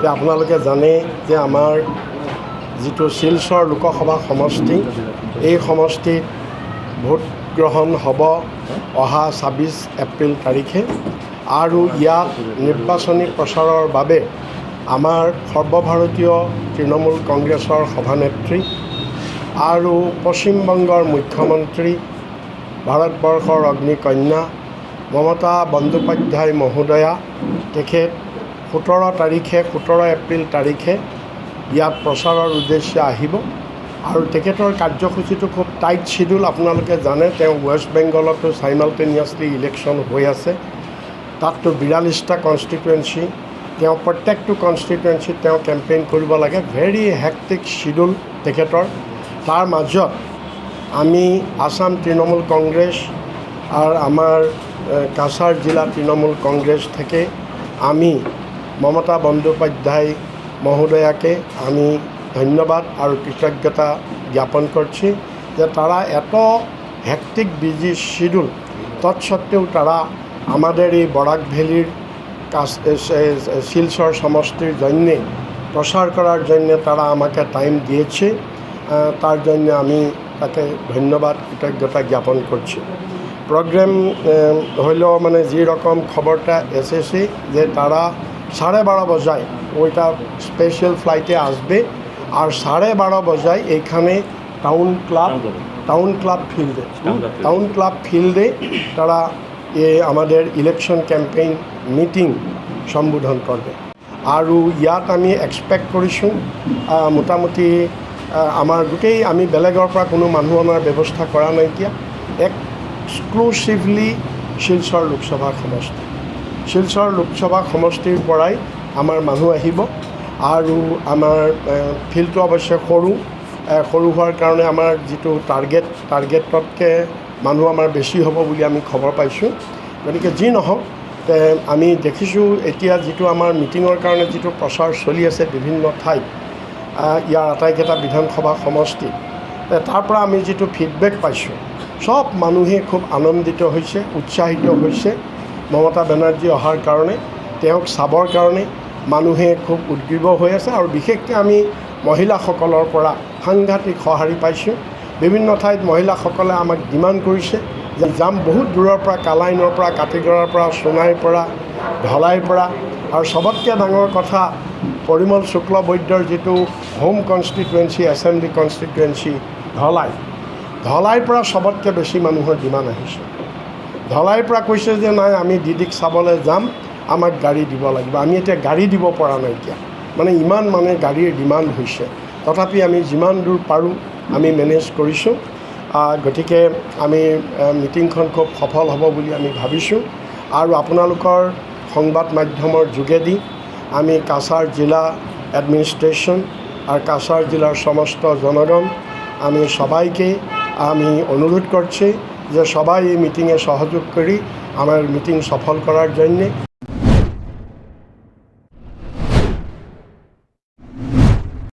যে আপোনালোকে জানে যে আমাৰ যিটো শিলচৰ লোকসভা সমষ্টি, এই সমষ্টিত ভোট গ্ৰহণ হ'ব অহা ছাব্বিছ এপ্ৰিল তাৰিখে। আৰু ইয়াত নিৰ্বাচনী প্ৰচাৰৰ বাবে আমাৰ সৰ্বভাৰতীয় তৃণমূল কংগ্ৰেছৰ সভানেত্ৰী আৰু পশ্চিমবংগৰ মুখ্যমন্ত্ৰী ভাৰতবৰ্ষৰ অগ্নিকন্যা মমতা বন্দ্যোপাধ্যায় মহোদয়া তেখেত সোতৰ তাৰিখে সোতৰ এপ্ৰিল তাৰিখে ইয়াত প্ৰচাৰৰ উদ্দেশ্যে আহিব। আৰু তেখেতৰ কাৰ্যসূচীটো খুব টাইট শ্বিডিউল আপোনালোকে জানে তেওঁ ৱেষ্ট বেংগলতো চাইমালটেনিয়াছলি ইলেকশ্যন হৈ আছে। তাততো বিৰাল্লিছটা কনষ্টিটুৱেঞ্চি তেওঁ প্ৰত্যেকটো কনষ্টিটুৱেঞ্চিত তেওঁ কেম্পেইন কৰিব লাগে। ভেৰি হেক্টিক শ্বিডিউল তেখেতৰ। তাৰ মাজত আমি আসাম তৃণমূল কংগ্রেস আর আমার আহ, কাছাড় জেলা তৃণমূল কংগ্রেস থেকে আমি মমতা বন্দ্যোপাধ্যায় মহোদয়াকে আমি ধন্যবাদ আর কৃতজ্ঞতা জ্ঞাপন করছি যে তারা এত হেক্টিক বিজি শিডিউল তৎসত্ত্বেও তারা আমাদের এই বরাক ভ্যালির শিলচর সমষ্টির জন্যে প্রসার করার জন্য তারা আমাকে টাইম দিয়েছে। তার জন্য আমি তাকে ধন্যবাদ, কৃতজ্ঞতা জ্ঞাপন করছি। প্রোগ্রাম হইলেও মানে যে রকম খবরটা এসেছে যে তারা সাড়ে বারো বজায় ওইটা স্পেশাল ফ্লাইটে আসবে। আর সাড়ে বারো বজায় এখানে টাউন ক্লাব টাউন ক্লাব ফিল্ডে টাউন ক্লাব ফিল্ডে তারা এ আমাদের ইলেকশন ক্যাম্পেইন মিটিং সম্বোধন করবে। আৰু ইয়াত আমি এক্সপেক্ট কৰিছোঁ মোটামুটি আমাৰ গোটেই আমি বেলেগৰ পৰা কোনো মানুহ অনাৰ ব্যৱস্থা কৰা নাইকিয়া এক্সক্লুচিভলি শিলচৰ লোকসভা সমষ্টি। শিলচৰ লোকসভা সমষ্টিৰ পৰাই আমাৰ মানুহ আহিব আৰু আমাৰ ফিল্ডটো অৱশ্যে সৰু সৰু হোৱাৰ কাৰণে আমাৰ যিটো টাৰ্গেট টাৰ্গেটতকৈ মানুহ আমাৰ বেছি হ'ব বুলি আমি খবৰ পাইছোঁ। গতিকে যি নহওক আমি দেখিছোঁ এতিয়া যিটো আমাৰ মিটিঙৰ কাৰণে যিটো প্ৰচাৰ চলি আছে বিভিন্ন ঠাইত ইয়াৰ আটাইকেইটা বিধানসভা সমষ্টিত তে তাৰ পৰা আমি যিটো ফিডবেক পাইছোঁ, চব মানুহেই খুব আনন্দিত হৈছে, উৎসাহিত হৈছে। মমতা বেনাৰ্জী অহাৰ কাৰণে, তেওঁক চাবৰ কাৰণে মানুহে খুব উদ্গ্ৰীৱ হৈ আছে আৰু বিশেষকৈ আমি মহিলাসকলৰ পৰা সাংঘাতিক সঁহাৰি পাইছোঁ। বিভিন্ন ঠাইত মহিলাসকলে আমাক ডিমাণ্ড কৰিছে যে যাম বহুত দূৰৰ পৰা, কালাইনৰ পৰা কাতিগড়াৰ পৰা, সোণাইৰ পৰা ঢলাইৰ পৰা। আৰু চবতকৈ ডাঙৰ কথা, পৰিমল শুক্লবৈদ্যৰ যিটো home constituency, assembly constituency Dholai ঢলাইৰ পৰা চবতকৈ বেছি মানুহৰ ডিমাণ্ড আহিছে। ঢলাইৰ পৰা কৈছে যে, নাই, আমি দিদিক চাবলৈ যাম, আমাক গাড়ী দিব লাগিব। আমি এতিয়া গাড়ী দিব পৰা নাইকিয়া মানে ইমান মানে গাড়ীৰ ডিমাণ্ড হৈছে। তথাপি আমি যিমান দূৰ পাৰোঁ, আমি মেনেজ কৰিছোঁ। গতিকে আমি মিটিংখন খুব সফল হ'ব বুলি আমি ভাবিছোঁ। আৰু আপোনালোকৰ সংবাদ মাধ্যমৰ যোগেদি আমি কাছাৰ জিলা অ্যাডমিনিস্ট্রেশন আর কাছাড় জেলার সমস্ত জনগণ, আমি সবাইকে আমি অনুরোধ করছি যে সবাই এই মিটিংয়ে সহযোগ করি আমার মিটিং সফল করার জন্যে।